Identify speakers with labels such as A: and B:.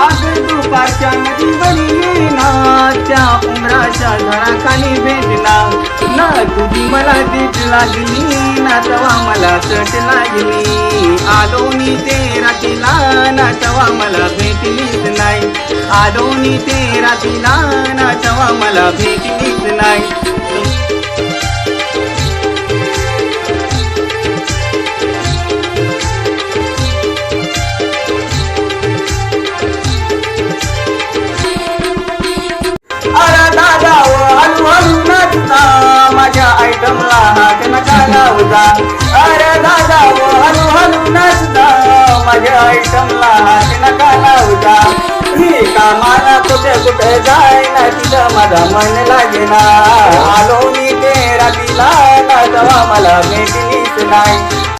A: राग तुपाच्या नदी ना त्या उमराच्या घराखाली भेटला. ना तुझी मला तीच लागली ना तवा मला चट लागली आलो नी ते रातीला ना तवा मला भेटलीच नाही. आलो नी ते रातीला ना तवा मला भेटलीच नाही. दादा. अरे दादा व हलू हलू नाचता माझ्या आयटमला हात नका लावता. मी कामाला कुठे कुठे जाय ना तिथं माझा मन लागेना. आलो मी ते रातीला दादा मला भेटलीच नाही.